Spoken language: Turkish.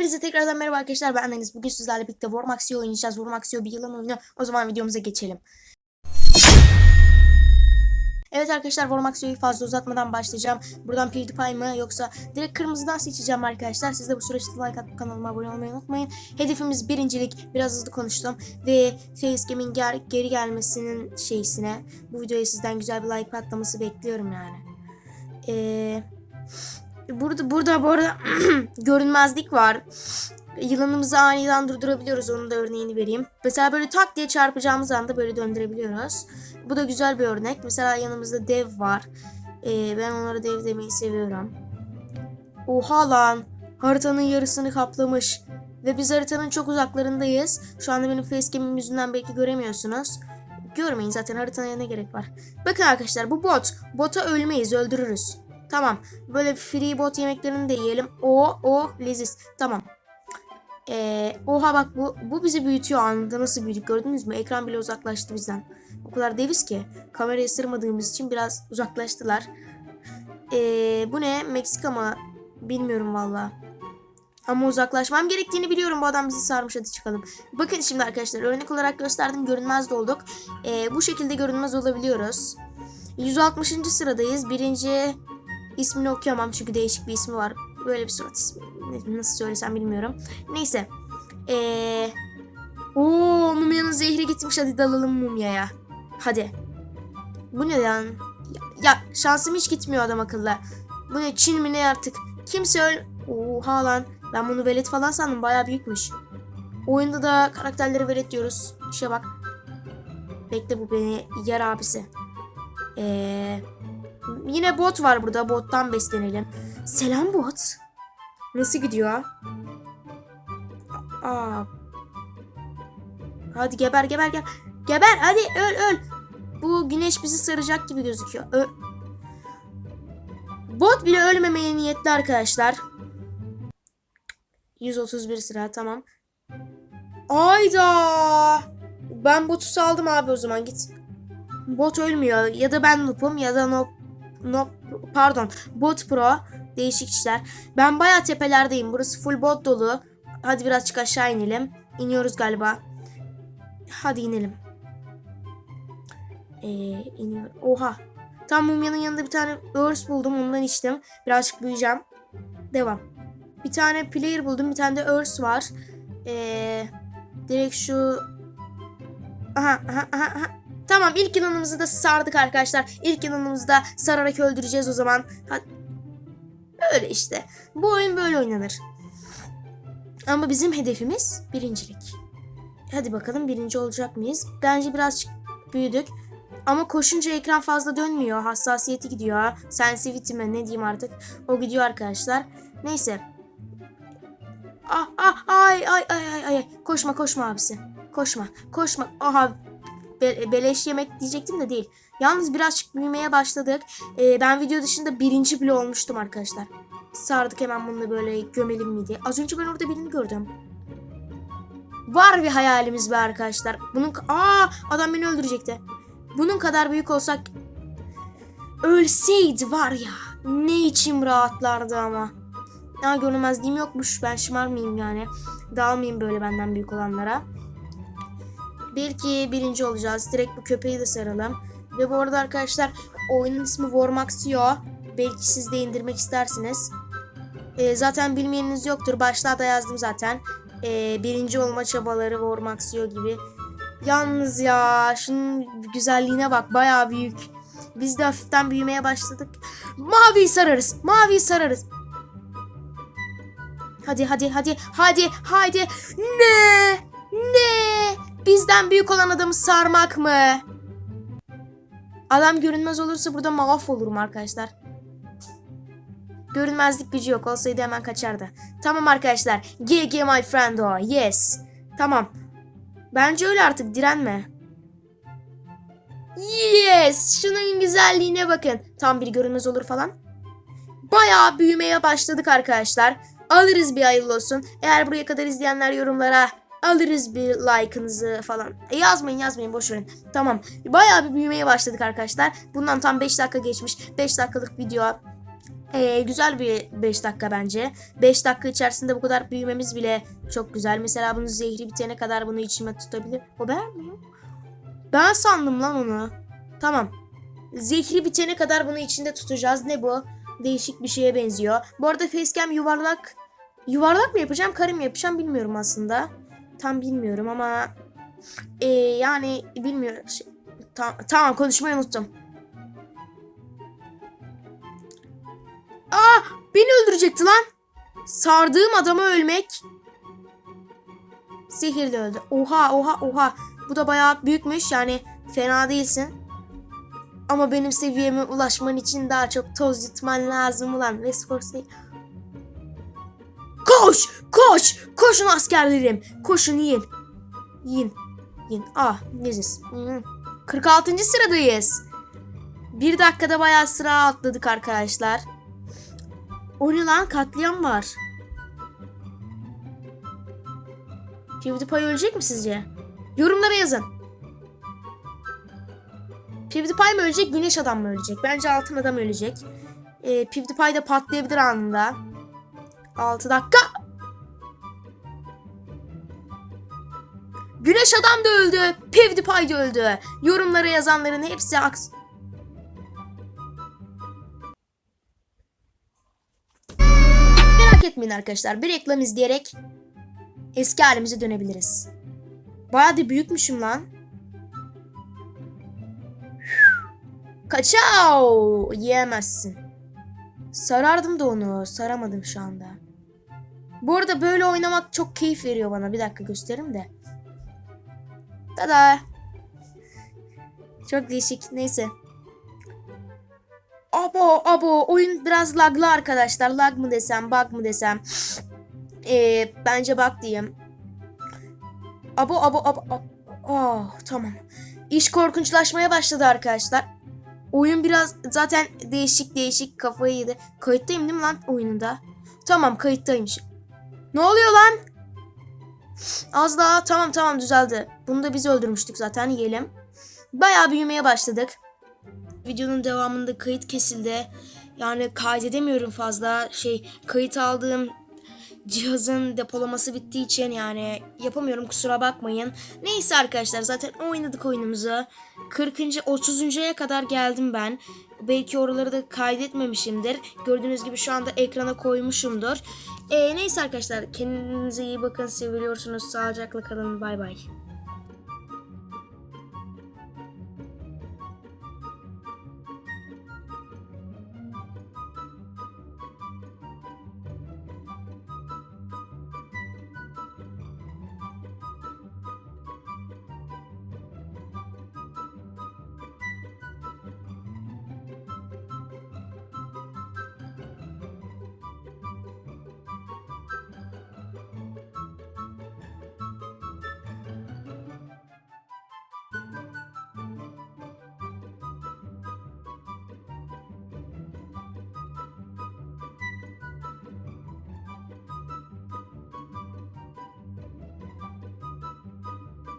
Hepinize tekrardan merhaba arkadaşlar ben Deniz. Bugün sizlerle birlikte Warmaxio oynayacağız. Warmaxio bir yılan oyunu. O zaman videomuza geçelim. Evet arkadaşlar Warmaxio'yu fazla uzatmadan başlayacağım. Buradan PewDiePie mı yoksa direkt kırmızıdan seçeceğim arkadaşlar. Siz de bu süreçte like atıp kanalıma abone olmayı unutmayın. Hedefimiz birincilik. Biraz hızlı konuştum. Ve Facecam'in ger- geri gelmesinin şeysine. Bu videoya sizden güzel bir like patlaması bekliyorum yani. Eee... Burada burada bu arada görünmezlik var. Yılanımızı aniden durdurabiliyoruz. Onun da örneğini vereyim. Mesela böyle tak diye çarpacağımız anda böyle döndürebiliyoruz. Bu da güzel bir örnek. Mesela yanımızda dev var. Ee, ben onlara dev demeyi seviyorum. Oha lan. Haritanın yarısını kaplamış. Ve biz haritanın çok uzaklarındayız. Şu anda benim facecam'im yüzünden belki göremiyorsunuz. Görmeyin zaten haritaya ne gerek var. Bakın arkadaşlar bu bot. Bota ölmeyiz öldürürüz. Tamam. Böyle free bot yemeklerini de yiyelim. O o leziz. Tamam. Ee, oha bak bu bu bizi büyütüyor anında nasıl büyüdük gördünüz mü? Ekran bile uzaklaştı bizden. O kadar deviz ki kamerayı ısırmadığımız için biraz uzaklaştılar. Ee, bu ne? Meksika mı? Bilmiyorum valla. Ama uzaklaşmam gerektiğini biliyorum. Bu adam bizi sarmış hadi çıkalım. Bakın şimdi arkadaşlar örnek olarak gösterdim görünmez de olduk. Ee, bu şekilde görünmez olabiliyoruz. 160. sıradayız. Birinci ismini okuyamam çünkü değişik bir ismi var. Böyle bir surat ismi. Nasıl söylesem bilmiyorum. Neyse. Ee, Oo mumyanın zehri gitmiş. Hadi dalalım mumyaya. Hadi. Bu ne lan? Ya, şansım hiç gitmiyor adam akıllı. Bu ne Çin mi ne artık? Kimse öl... Oha lan. Ben bunu velet falan sandım. Bayağı büyükmüş. Oyunda da karakterleri velet diyoruz. İşe bak. Bekle bu beni yer abisi. Eee... Yine bot var burada. Bottan beslenelim. Selam bot. Nasıl gidiyor? Aa. Hadi geber geber geber. Geber hadi öl öl. Bu güneş bizi saracak gibi gözüküyor. Öl. Bot bile ölmemeye niyetli arkadaşlar. 131 sıra tamam. Ayda. Ben botu saldım abi o zaman git. Bot ölmüyor ya da ben noob'um ya da noob no pardon bot pro değişik işler. Ben bayağı tepelerdeyim. Burası full bot dolu. Hadi birazcık aşağı inelim. İniyoruz galiba. Hadi inelim. Ee, iniyor. Oha. Tam mumyanın yanında bir tane örs buldum. Ondan içtim. Birazcık büyüyeceğim. Devam. Bir tane player buldum. Bir tane de örs var. Ee, direkt şu... Aha, aha, aha, aha. Tamam ilk yılanımızı da sardık arkadaşlar. İlk yılanımızı da sararak öldüreceğiz o zaman. Ha- Böyle işte. Bu oyun böyle oynanır. Ama bizim hedefimiz birincilik. Hadi bakalım birinci olacak mıyız? Bence birazcık büyüdük. Ama koşunca ekran fazla dönmüyor. Hassasiyeti gidiyor. Sensitivity mi ne diyeyim artık. O gidiyor arkadaşlar. Neyse. Ah ah ay ay ay ay ay. Koşma koşma abisi. Koşma koşma. Aha be- beleş yemek diyecektim de değil. Yalnız birazcık büyümeye başladık. Ee, ben video dışında birinci bile olmuştum arkadaşlar. Sardık hemen bununla böyle gömelim mi diye. Az önce ben orada birini gördüm. Var bir hayalimiz be arkadaşlar. Bunun aa adam beni öldürecekti. Bunun kadar büyük olsak ölseydi var ya ne içim rahatlardı ama. Ya görünmezliğim yokmuş. Ben şımarmayayım yani. Dalmayayım böyle benden büyük olanlara. Belki birinci olacağız. Direkt bu köpeği de saralım. Ve bu arada arkadaşlar oyunun ismi Warmaxio. Belki siz de indirmek istersiniz. Ee, zaten bilmeyeniniz yoktur. Başlığa yazdım zaten. Ee, birinci olma çabaları Warmaxio gibi. Yalnız ya şunun güzelliğine bak bayağı büyük. Biz de hafiften büyümeye başladık. Maviyi sararız. Maviyi sararız. Hadi hadi hadi hadi hadi. Ne? Bizden büyük olan adamı sarmak mı? Adam görünmez olursa burada mahvolurum arkadaşlar. Görünmezlik gücü yok. Olsaydı hemen kaçardı. Tamam arkadaşlar. GG my friend o. Yes. Tamam. Bence öyle artık. Direnme. Yes. Şunun güzelliğine bakın. Tam bir görünmez olur falan. Bayağı büyümeye başladık arkadaşlar. Alırız bir hayırlı olsun. Eğer buraya kadar izleyenler yorumlara alırız bir like'ınızı falan. E, yazmayın yazmayın boş verin. Tamam. Bayağı bir büyümeye başladık arkadaşlar. Bundan tam 5 dakika geçmiş. 5 dakikalık video. Ee, güzel bir 5 dakika bence. 5 dakika içerisinde bu kadar büyümemiz bile çok güzel. Mesela bunun zehri bitene kadar bunu içime tutabilir. O ben mi? Ben sandım lan onu. Tamam. Zehri bitene kadar bunu içinde tutacağız. Ne bu? Değişik bir şeye benziyor. Bu arada facecam yuvarlak. Yuvarlak mı yapacağım, kare mi yapacağım bilmiyorum aslında. Tam bilmiyorum ama ee, yani bilmiyorum. Şey, tam, tamam konuşmayı unuttum. Aa beni öldürecekti lan. Sardığım adamı ölmek. Zehirle öldü. Oha oha oha. Bu da bayağı büyükmüş yani fena değilsin. Ama benim seviyeme ulaşman için daha çok toz yutman lazım ulan. Westforce Koş! Koş! Koşun askerlerim. Koşun yiyin. Yiyin. Yiyin. Ah. Hmm. 46. sıradayız. Bir dakikada bayağı sıra atladık arkadaşlar. O ne lan katliam var. PewDiePie ölecek mi sizce? Yorumlara yazın. PewDiePie mi ölecek, Güneş Adam mı ölecek? Bence Altın Adam ölecek. Ee, PewDiePie de patlayabilir anında. 6 dakika. Güneş Adam da öldü. PewDiePie de öldü. Yorumlara yazanların hepsi aks... Merak etmeyin arkadaşlar. Bir reklam izleyerek eski halimize dönebiliriz. Bayağı da büyükmüşüm lan. Kaçao! Yiyemezsin. Sarardım da onu. Saramadım şu anda. Bu arada böyle oynamak çok keyif veriyor bana. Bir dakika göstereyim de. Tada! Çok değişik. Neyse. Abo abo oyun biraz laglı arkadaşlar. Lag mı desem, bug mı desem. Ee, bence bug diyeyim. Abo abo abo. abo. Oh, tamam. İş korkunçlaşmaya başladı arkadaşlar. Oyun biraz zaten değişik değişik kafayı yedi. Kayıttayım değil mi lan oyununda? Tamam kayıttaymış. Ne oluyor lan? Az daha tamam tamam düzeldi. Bunu da biz öldürmüştük zaten yiyelim. Bayağı büyümeye başladık. Videonun devamında kayıt kesildi. Yani kaydedemiyorum fazla. Şey kayıt aldığım cihazın depolaması bittiği için yani yapamıyorum kusura bakmayın. Neyse arkadaşlar zaten oynadık oyunumuzu. 40. 30.ya kadar geldim ben. Belki oraları da kaydetmemişimdir. Gördüğünüz gibi şu anda ekrana koymuşumdur. Ee, neyse arkadaşlar kendinize iyi bakın. Seviyorsunuz. Sağlıcakla kalın. Bay bay.